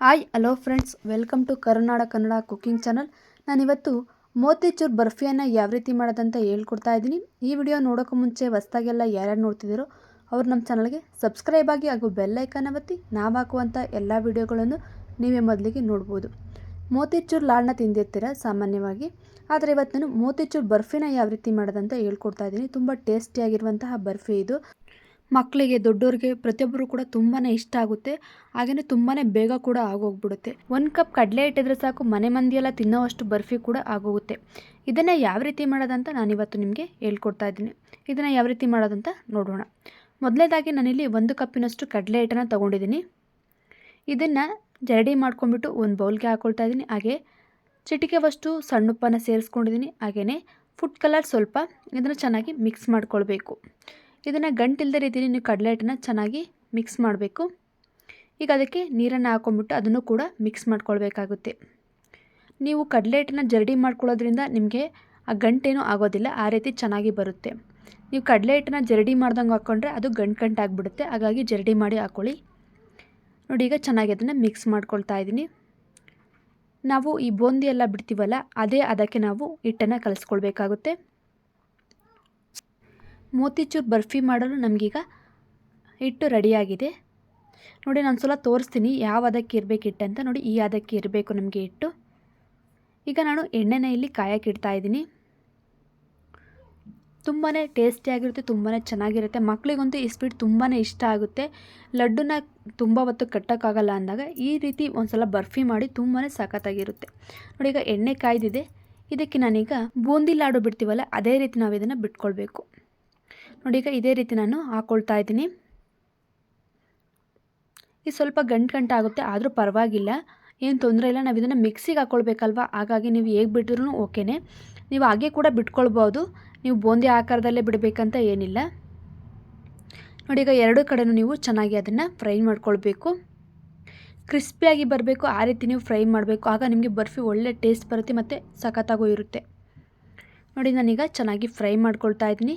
Hi hello friends welcome to Karunada Kannada cooking channel ನಾನಿವತ್ತು ಮೋತಿಚೂರ್ ಬರ್ಫಿಯನ್ನು ಯಾವ ರೀತಿ ಮಾಡೋದಂತ ಹೇಳ್ಕೊಡ್ತಾ ಇದ್ದೀನಿ. ಈ ವಿಡಿಯೋ ನೋಡೋಕ್ಕೂ ಮುಂಚೆ ಹೊಸ್ದಾಗೆಲ್ಲ ಯಾರ್ಯಾರು ನೋಡ್ತಿದ್ದೀರೋ ಅವ್ರು ನಮ್ಮ ಚಾನಲ್ಗೆ ಸಬ್ಸ್ಕ್ರೈಬ್ ಆಗಿ ಹಾಗೂ ಬೆಲ್ಲೈಕನ್ನ ಒತ್ತಿ ನಾವು ಹಾಕುವಂಥ ಎಲ್ಲ ವಿಡಿಯೋಗಳನ್ನು ನೀವೇ ಮೊದಲಿಗೆ ನೋಡ್ಬೋದು. ಮೋತಿಚೂರ್ ಲಾಡನ್ನ ತಿಂದಿರ್ತೀರ ಸಾಮಾನ್ಯವಾಗಿ. ಆದರೆ ಇವತ್ತು ನಾನು ಮೋತಿಚೂರ್ ಬರ್ಫಿನ ಯಾವ ರೀತಿ ಮಾಡೋದಂತ ಹೇಳ್ಕೊಡ್ತಾ ಇದ್ದೀನಿ. ತುಂಬ ಟೇಸ್ಟಿಯಾಗಿರುವಂತಹ ಬರ್ಫಿ ಇದು. ಮಕ್ಕಳಿಗೆ, ದೊಡ್ಡೋರಿಗೆ ಪ್ರತಿಯೊಬ್ಬರು ಕೂಡ ತುಂಬಾ ಇಷ್ಟ ಆಗುತ್ತೆ. ಹಾಗೆಯೇ ತುಂಬಾ ಬೇಗ ಕೂಡ ಆಗೋಗ್ಬಿಡುತ್ತೆ. ಒಂದು ಕಪ್ ಕಡಲೆ ಇಟ್ಟಿದ್ರೆ ಸಾಕು, ಮನೆ ಮಂದಿಯೆಲ್ಲ ತಿನ್ನೋವಷ್ಟು ಬರ್ಫಿ ಕೂಡ ಆಗೋಗುತ್ತೆ. ಇದನ್ನು ಯಾವ ರೀತಿ ಮಾಡೋದಂತ ನಾನಿವತ್ತು ನಿಮಗೆ ಹೇಳ್ಕೊಡ್ತಾ ಇದ್ದೀನಿ. ಇದನ್ನು ಯಾವ ರೀತಿ ಮಾಡೋದಂತ ನೋಡೋಣ. ಮೊದಲನೇದಾಗಿ ನಾನಿಲ್ಲಿ ಒಂದು ಕಪ್ಪಿನಷ್ಟು ಕಡಲೆ ಹಿಟ್ಟನ್ನು ತೊಗೊಂಡಿದ್ದೀನಿ. ಇದನ್ನು ಜರಡಿ ಮಾಡ್ಕೊಂಡ್ಬಿಟ್ಟು ಒಂದು ಬೌಲ್ಗೆ ಹಾಕ್ಕೊಳ್ತಾ ಇದ್ದೀನಿ. ಹಾಗೆ ಚಿಟಿಕೆವಷ್ಟು ಸಣ್ಣ ಉಪ್ಪನ್ನು ಸೇರಿಸ್ಕೊಂಡಿದ್ದೀನಿ. ಹಾಗೆಯೇ ಫುಡ್ ಕಲರ್ ಸ್ವಲ್ಪ ಇದನ್ನು ಚೆನ್ನಾಗಿ ಮಿಕ್ಸ್ ಮಾಡ್ಕೊಳ್ಬೇಕು. ಇದನ್ನು ಗಂಟಿಲ್ಲದ ರೀತಿಯಲ್ಲಿ ನೀವು ಕಡಲೆ ಹಿಟ್ಟನ್ನು ಚೆನ್ನಾಗಿ ಮಿಕ್ಸ್ ಮಾಡಬೇಕು. ಈಗ ಅದಕ್ಕೆ ನೀರನ್ನು ಹಾಕೊಂಡ್ಬಿಟ್ಟು ಅದನ್ನು ಕೂಡ ಮಿಕ್ಸ್ ಮಾಡ್ಕೊಳ್ಬೇಕಾಗುತ್ತೆ. ನೀವು ಕಡಲೆ ಹಿಟ್ಟನ್ನು ಜರಡಿ ಮಾಡ್ಕೊಳ್ಳೋದ್ರಿಂದ ನಿಮಗೆ ಆ ಗಂಟೇನೂ ಆಗೋದಿಲ್ಲ, ಆ ರೀತಿ ಚೆನ್ನಾಗಿ ಬರುತ್ತೆ. ನೀವು ಕಡಲೆ ಹಿಟ್ಟನ್ನು ಜರಡಿ ಮಾಡ್ದಂಗೆ ಹಾಕ್ಕೊಂಡ್ರೆ ಅದು ಗಂಟು ಗಂಟು ಆಗಿಬಿಡುತ್ತೆ ಹಾಗಾಗಿ ಜರಡಿ ಮಾಡಿ ಹಾಕ್ಕೊಳ್ಳಿ ನೋಡಿ, ಈಗ ಚೆನ್ನಾಗಿ ಅದನ್ನು ಮಿಕ್ಸ್ ಮಾಡ್ಕೊಳ್ತಾ ಇದ್ದೀನಿ. ನಾವು ಈ ಬೂಂದಿ ಎಲ್ಲ ಬಿಡ್ತೀವಲ್ಲ, ಅದೇ ಅದಕ್ಕೆ ನಾವು ಹಿಟ್ಟನ್ನು ಕಲಿಸ್ಕೊಳ್ಬೇಕಾಗುತ್ತೆ. ಮೋತಿಚೂರ್ ಬರ್ಫಿ ಮಾಡಲು ನಮಗೀಗ ಹಿಟ್ಟು ರೆಡಿಯಾಗಿದೆ. ನೋಡಿ ನಾನು ಸಲ ತೋರಿಸ್ತೀನಿ ಯಾವ ಅದಕ್ಕೆ ಇರಬೇಕು ಹಿಟ್ಟು ಅಂತ. ನೋಡಿ ಈ ಅದಕ್ಕೆ ಇರಬೇಕು ನಮಗೆ ಹಿಟ್ಟು. ಈಗ ನಾನು ಎಣ್ಣೆನ ಇಲ್ಲಿ ಕಾಯಕ್ಕೆ ಇದ್ದೀನಿ. ತುಂಬಾ ಟೇಸ್ಟಿಯಾಗಿರುತ್ತೆ ತುಂಬಾ ಚೆನ್ನಾಗಿರುತ್ತೆ. ಮಕ್ಕಳಿಗಂತೂ ಈ ಸ್ವೀಟ್ ತುಂಬಾ ಇಷ್ಟ ಆಗುತ್ತೆ. ಲಡ್ಡುನ ತುಂಬ ಹೊತ್ತು ಕಟ್ಟೋಕ್ಕಾಗಲ್ಲ ಅಂದಾಗ ಈ ರೀತಿ ಒಂದು ಸಲ ಬರ್ಫಿ ಮಾಡಿ ತುಂಬಾ ಸಖತ್ತಾಗಿರುತ್ತೆ. ನೋಡಿ ಈಗ ಎಣ್ಣೆ ಕಾಯ್ದಿದೆ. ಇದಕ್ಕೆ ನಾನೀಗ ಬೂಂದಿ ಲಾಡು ಬಿಡ್ತೀವಲ್ಲ, ಅದೇ ರೀತಿ ನಾವು ಇದನ್ನು ಬಿಟ್ಕೊಳ್ಬೇಕು. ನೋಡಿ, ಈಗ ಇದೇ ರೀತಿ ನಾನು ಹಾಕ್ಕೊಳ್ತಾ ಇದ್ದೀನಿ. ಇದು ಸ್ವಲ್ಪ ಗಂಟು ಗಂಟು ಆಗುತ್ತೆ, ಆದರೂ ಪರವಾಗಿಲ್ಲ. ಏನು ತೊಂದರೆ ಇಲ್ಲ, ನಾವು ಇದನ್ನು ಮಿಕ್ಸಿಗೆ ಹಾಕ್ಕೊಳ್ಬೇಕಲ್ವ ಹಾಗಾಗಿ ನೀವು ಹೇಗೆ ಬಿಟ್ಟರೂನು ಓಕೆನೇ. ನೀವು ಹಾಗೆ ಕೂಡ ಬಿಟ್ಕೊಳ್ಬೋದು. ನೀವು ಬೂಂದಿ ಆಕಾರದಲ್ಲೇ ಬಿಡಬೇಕಂತ ಏನಿಲ್ಲ. ನೋಡಿ, ಈಗ ಎರಡು ಕಡೆನೂ ನೀವು ಚೆನ್ನಾಗಿ ಅದನ್ನು ಫ್ರೈ ಮಾಡ್ಕೊಳ್ಬೇಕು. ಕ್ರಿಸ್ಪಿಯಾಗಿ ಬರಬೇಕು, ಆ ರೀತಿ ನೀವು ಫ್ರೈ ಮಾಡಬೇಕು. ಆಗ ನಿಮಗೆ ಬರ್ಫಿ ಒಳ್ಳೆ ಟೇಸ್ಟ್ ಬರುತ್ತೆ ಮತ್ತು ಸಖತ್ತಾಗೂ ಇರುತ್ತೆ. ನೋಡಿ, ನಾನೀಗ ಚೆನ್ನಾಗಿ ಫ್ರೈ ಮಾಡ್ಕೊಳ್ತಾ ಇದ್ದೀನಿ.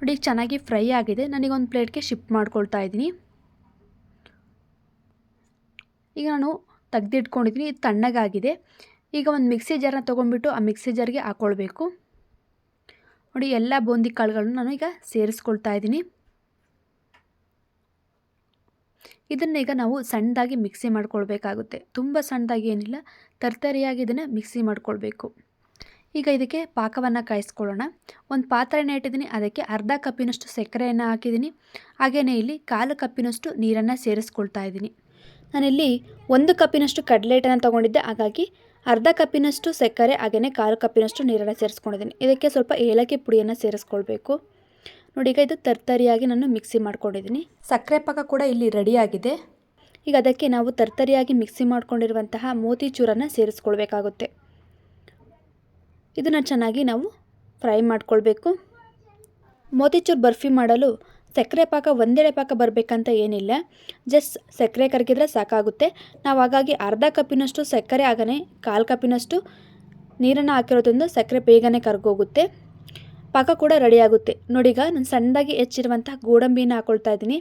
ನೋಡಿ, ಚೆನ್ನಾಗಿ ಫ್ರೈ ಆಗಿದೆ. ನನಗೆ ಒಂದು ಪ್ಲೇಟ್ಗೆ ಶಿಫ್ಟ್ ಮಾಡ್ಕೊಳ್ತಾ ಇದ್ದೀನಿ. ಈಗ ನಾನು ತೆಗ್ದಿಟ್ಕೊಂಡಿದ್ದೀನಿ. ಇದು ತಣ್ಣಗಾಗಿದೆ. ಈಗ ಒಂದು ಮಿಕ್ಸಿ ಜಾರನ್ನ ತೊಗೊಂಡ್ಬಿಟ್ಟು ಆ ಮಿಕ್ಸಿ ಜಾರ್ಗೆ ಹಾಕ್ಕೊಳ್ಬೇಕು ನೋಡಿ, ಎಲ್ಲ ಬೂಂದಿ ಕಾಳುಗಳನ್ನು ನಾನು ಈಗ ಸೇರಿಸ್ಕೊಳ್ತಾ ಇದ್ದೀನಿ. ಇದನ್ನು ಈಗ ನಾವು ಸಣ್ಣದಾಗಿ ಮಿಕ್ಸಿ ಮಾಡ್ಕೊಳ್ಬೇಕಾಗುತ್ತೆ. ತುಂಬ ಸಣ್ಣದಾಗಿ ಏನಿಲ್ಲ, ತರ್ತರಿಯಾಗಿ ಇದನ್ನು ಮಿಕ್ಸಿ ಮಾಡ್ಕೊಳ್ಬೇಕು. ಈಗ ಇದಕ್ಕೆ ಪಾಕವನ್ನು ಕಾಯಿಸ್ಕೊಳ್ಳೋಣ. ಒಂದು ಪಾತ್ರೆಯನ್ನು ಇಟ್ಟಿದ್ದೀನಿ ಅದಕ್ಕೆ ಅರ್ಧ ಕಪ್ಪಿನಷ್ಟು ಸಕ್ಕರೆಯನ್ನು ಹಾಕಿದ್ದೀನಿ. ಹಾಗೆಯೇ ಇಲ್ಲಿ ಕಾಲು ಕಪ್ಪಿನಷ್ಟು ನೀರನ್ನು ಸೇರಿಸ್ಕೊಳ್ತಾ ಇದ್ದೀನಿ. ನಾನಿಲ್ಲಿ ಒಂದು ಕಪ್ಪಿನಷ್ಟು ಕಡಲೆ ಹಿಟ್ಟನ್ನು ತೊಗೊಂಡಿದ್ದೆ ಹಾಗಾಗಿ ಅರ್ಧ ಕಪ್ಪಿನಷ್ಟು ಸಕ್ಕರೆ ಹಾಗೆಯೇ ಕಾಲು ಕಪ್ಪಿನಷ್ಟು ನೀರನ್ನು ಸೇರಿಸ್ಕೊಂಡಿದ್ದೀನಿ. ಇದಕ್ಕೆ ಸ್ವಲ್ಪ ಏಲಕ್ಕಿ ಪುಡಿಯನ್ನು ಸೇರಿಸ್ಕೊಳ್ಬೇಕು. ನೋಡಿ ಈಗ ಇದು ತರ್ತರಿಯಾಗಿ ನಾನು ಮಿಕ್ಸಿ ಮಾಡ್ಕೊಂಡಿದ್ದೀನಿ. ಸಕ್ಕರೆ ಪಾಕ ಕೂಡ ಇಲ್ಲಿ ರೆಡಿಯಾಗಿದೆ. ಈಗ ಅದಕ್ಕೆ ನಾವು ತರ್ತರಿಯಾಗಿ ಮಿಕ್ಸಿ ಮಾಡಿಕೊಂಡಿರುವಂತಹ ಮೋತಿಚೂರನ್ನು ಸೇರಿಸ್ಕೊಳ್ಬೇಕಾಗುತ್ತೆ. ಇದನ್ನು ಚೆನ್ನಾಗಿ ನಾವು ಫ್ರೈ ಮಾಡಿಕೊಳ್ಬೇಕು. ಮೋತಿಚೂರ್ ಬರ್ಫಿ ಮಾಡಲು ಸಕ್ಕರೆ ಪಾಕ, ಒಂದೆಡೆ ಪಾಕ ಬರಬೇಕಂತ ಏನಿಲ್ಲ. ಜಸ್ಟ್ ಸಕ್ಕರೆ ಕರಗಿದ್ರೆ ಸಾಕಾಗುತ್ತೆ. ನಾವು ಹಾಗಾಗಿ ಅರ್ಧ ಕಪ್ಪಿನಷ್ಟು ಸಕ್ಕರೆ ಆಗನೇ ಕಾಲು ಕಪ್ಪಿನಷ್ಟು ನೀರನ್ನು ಹಾಕಿರೋದ್ರಿಂದ ಸಕ್ಕರೆ ಬೇಗನೆ ಕರ್ಗೋಗುತ್ತೆ. ಪಾಕ ಕೂಡ ರೆಡಿಯಾಗುತ್ತೆ ನೋಡಿಗ ನಾನು ಸಣ್ಣದಾಗಿ ಹೆಚ್ಚಿರುವಂತಹ ಗೋಡಂಬಿನ ಹಾಕೊಳ್ತಾ ಇದ್ದೀನಿ.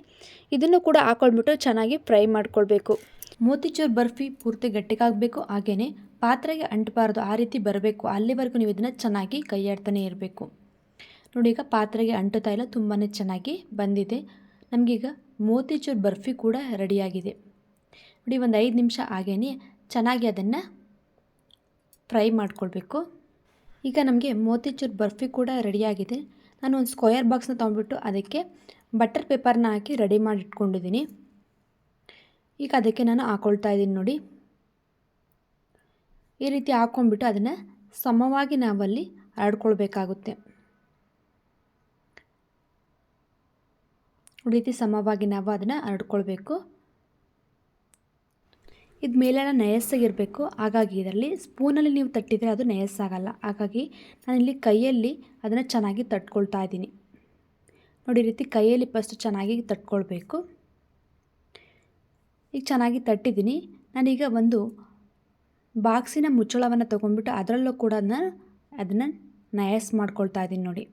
ಇದನ್ನು ಕೂಡ ಹಾಕ್ಕೊಳ್ಬಿಟ್ಟು ಚೆನ್ನಾಗಿ ಫ್ರೈ ಮಾಡ್ಕೊಳ್ಬೇಕು. ಮೋತಿಚೂರ್ ಬರ್ಫಿ ಪೂರ್ತಿ ಗಟ್ಟಿಗಾಗಬೇಕು. ಹಾಗೆಯೇ ಪಾತ್ರೆಗೆ ಅಂಟಬಾರ್ದು, ಆ ರೀತಿ ಬರಬೇಕು. ಅಲ್ಲಿವರೆಗೂ ನೀವು ಇದನ್ನು ಚೆನ್ನಾಗಿ ಕೈಯಾಡ್ತಾನೆ ಇರಬೇಕು. ನೋಡಿ, ಈಗ ಪಾತ್ರೆಗೆ ಅಂಟುತ್ತಾ ಇಲ್ಲ ತುಂಬಾ ಚೆನ್ನಾಗಿ ಬಂದಿದೆ. ನಮಗೀಗ ಮೋತಿಚೂರ್ ಬರ್ಫಿ ಕೂಡ ರೆಡಿಯಾಗಿದೆ. ನೋಡಿ, ಒಂದು ಐದು ನಿಮಿಷ ಹಾಗೇ ಚೆನ್ನಾಗಿ ಅದನ್ನು ಫ್ರೈ ಮಾಡ್ಕೊಳ್ಬೇಕು. ಈಗ ನಮಗೆ ಮೋತಿಚೂರ್ ಬರ್ಫಿ ಕೂಡ ರೆಡಿಯಾಗಿದೆ. ನಾನು ಒಂದು ಸ್ಕ್ವಯರ್ ಬಾಕ್ಸ್ನ ತೊಗೊಂಡ್ಬಿಟ್ಟು ಅದಕ್ಕೆ ಬಟರ್ ಪೇಪರ್ನ ಹಾಕಿ ರೆಡಿ ಮಾಡಿ ಇಟ್ಕೊಂಡಿದ್ದೀನಿ ಈಗ ಅದಕ್ಕೆ ನಾನು ಹಾಕೊಳ್ತಾ ಇದ್ದೀನಿ ನೋಡಿ. ಈ ರೀತಿ ಹಾಕ್ಕೊಂಡ್ಬಿಟ್ಟು ಅದನ್ನು ಸಮವಾಗಿ ನಾವಲ್ಲಿ ಹರಡ್ಕೊಳ್ಬೇಕಾಗುತ್ತೆ ರೀತಿ ಸಮವಾಗಿ ನಾವು ಅದನ್ನು ಹರಡ್ಕೊಳ್ಬೇಕು ಇದು ಮೇಲೆಲ್ಲ ನಯಸ್ಸಾಗಿರಬೇಕು. ಹಾಗಾಗಿ ಇದರಲ್ಲಿ ಸ್ಪೂನಲ್ಲಿ ನೀವು ತಟ್ಟಿದರೆ ಅದು ನಯಸ್ಸಾಗಲ್ಲ. ಹಾಗಾಗಿ ನಾನಿಲ್ಲಿ ಕೈಯಲ್ಲಿ ಅದನ್ನು ಚೆನ್ನಾಗಿ ತಟ್ಕೊಳ್ತಾ ಇದ್ದೀನಿ. ನೋಡಿ ರೀತಿ ಕೈಯಲ್ಲಿ ಫಸ್ಟ್ ಚೆನ್ನಾಗಿ ತಟ್ಕೊಳ್ಬೇಕು. ಈಗ ಚೆನ್ನಾಗಿ ತಟ್ಟಿದ್ದೀನಿ. ನಾನೀಗ ಒಂದು ಬಾಕ್ಸಿನ ಮುಚ್ಚಳವನ್ನು ತೊಗೊಂಡ್ಬಿಟ್ಟು ಅದರಲ್ಲೂ ಕೂಡ ಅದನ್ನ, ಅದನ್ನು ನಯಸ್ ಮಾಡ್ಕೊಳ್ತಾ ಇದ್ದೀನಿ ನೋಡಿ.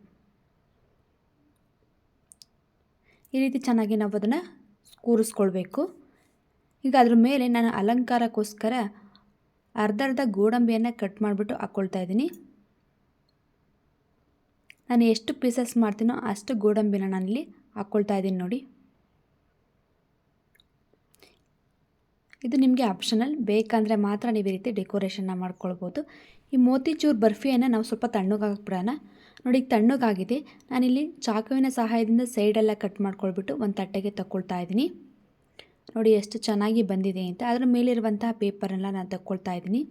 ಈ ರೀತಿ ಚೆನ್ನಾಗಿ ನಾವು ಅದನ್ನು ಕೂರಿಸ್ಕೊಳ್ಬೇಕು ಈಗ ಅದ್ರ ಮೇಲೆ ನಾನು ಅಲಂಕಾರಕ್ಕೋಸ್ಕರ ಅರ್ಧ ಅರ್ಧ ಗೋಡಂಬಿಯನ್ನು ಕಟ್ ಮಾಡಿಬಿಟ್ಟು ಹಾಕ್ಕೊಳ್ತಾ ಇದ್ದೀನಿ ನಾನು ಎಷ್ಟು ಪೀಸಸ್ ಮಾಡ್ತೀನೋ ಅಷ್ಟು ಗೋಡಂಬಿನ ನಾನಿಲ್ಲಿ ಹಾಕ್ಕೊಳ್ತಾ ಇದ್ದೀನಿ ನೋಡಿ. ಇದು ನಿಮಗೆ ಆಪ್ಷನಲ್. ಬೇಕಂದರೆ ಮಾತ್ರ ನೀವು ಈ ರೀತಿ ಡೆಕೋರೇಷನ್ನ ಮಾಡ್ಕೊಳ್ಬೋದು. ಈ ಮೋತಿಚೂರ್ ಬರ್ಫಿಯನ್ನು ನಾವು ಸ್ವಲ್ಪ ತಣ್ಣಗಾಕ್ಬಿಡೋಣ ನೋಡಿ, ಈಗ ತಣ್ಣಗಾಗಿದೆ ನಾನಿಲ್ಲಿ ಚಾಕುವಿನ ಸಹಾಯದಿಂದ ಸೈಡೆಲ್ಲ ಕಟ್ ಮಾಡ್ಕೊಳ್ಬಿಟ್ಟು ಒಂದು ತಟ್ಟೆಗೆ ತಗೊಳ್ತಾ ಇದ್ದೀನಿ. ನೋಡಿ, ಎಷ್ಟು ಚೆನ್ನಾಗಿ ಬಂದಿದೆ ಅಂತ. ಅದರ ಮೇಲಿರುವಂತಹ ಪೇಪರನ್ನೆಲ್ಲ ನಾನು ತಗೊಳ್ತಾ ಇದ್ದೀನಿ.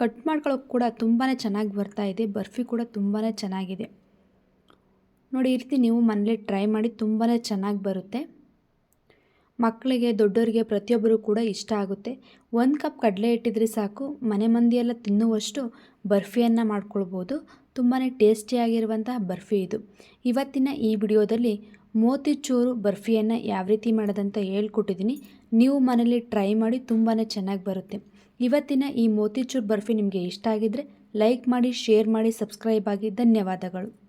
ಕಟ್ ಮಾಡ್ಕೊಳ್ಳೋಕೆ ಕೂಡ ತುಂಬಾ ಚೆನ್ನಾಗಿ ಬರ್ತಾ ಇದೆ. ಬರ್ಫಿ ಕೂಡ ತುಂಬಾ ಚೆನ್ನಾಗಿದೆ. ನೋಡಿ, ಈ ರೀತಿ ನೀವು ಮನೇಲಿ ಟ್ರೈ ಮಾಡಿ ತುಂಬಾ ಚೆನ್ನಾಗಿ ಬರುತ್ತೆ. ಮಕ್ಕಳಿಗೆ ದೊಡ್ಡವರಿಗೆ ಪ್ರತಿಯೊಬ್ಬರು ಕೂಡ ಇಷ್ಟ ಆಗುತ್ತೆ. ಒಂದು ಕಪ್ ಕಡಲೆ ಇಟ್ಟಿದ್ರೆ ಸಾಕು. ಮನೆ ಮಂದಿಯೆಲ್ಲ ತಿನ್ನುವಷ್ಟು ಬರ್ಫಿಯನ್ನು ಮಾಡ್ಕೊಳ್ಬೋದು. ತುಂಬಾ ಟೇಸ್ಟಿಯಾಗಿರುವಂತಹ ಬರ್ಫಿ ಇದು. ಇವತ್ತಿನ ಈ ವಿಡಿಯೋದಲ್ಲಿ ಮೋತಿಚೂರು ಬರ್ಫಿಯನ್ನು ಯಾವ ರೀತಿ ಮಾಡೋದಂತ ಹೇಳ್ಕೊಟ್ಟಿದ್ದೀನಿ. ನೀವು ಮನೇಲಿ ಟ್ರೈ ಮಾಡಿ ತುಂಬಾ ಚೆನ್ನಾಗಿ ಬರುತ್ತೆ. ಇವತ್ತಿನ ಈ ಮೋತಿಚೂರು ಬರ್ಫಿ ನಿಮಗೆ ಇಷ್ಟ ಆಗಿದ್ದರೆ ಲೈಕ್ ಮಾಡಿ, ಶೇರ್ ಮಾಡಿ, ಸಬ್ಸ್ಕ್ರೈಬ್ ಆಗಿ ಧನ್ಯವಾದಗಳು.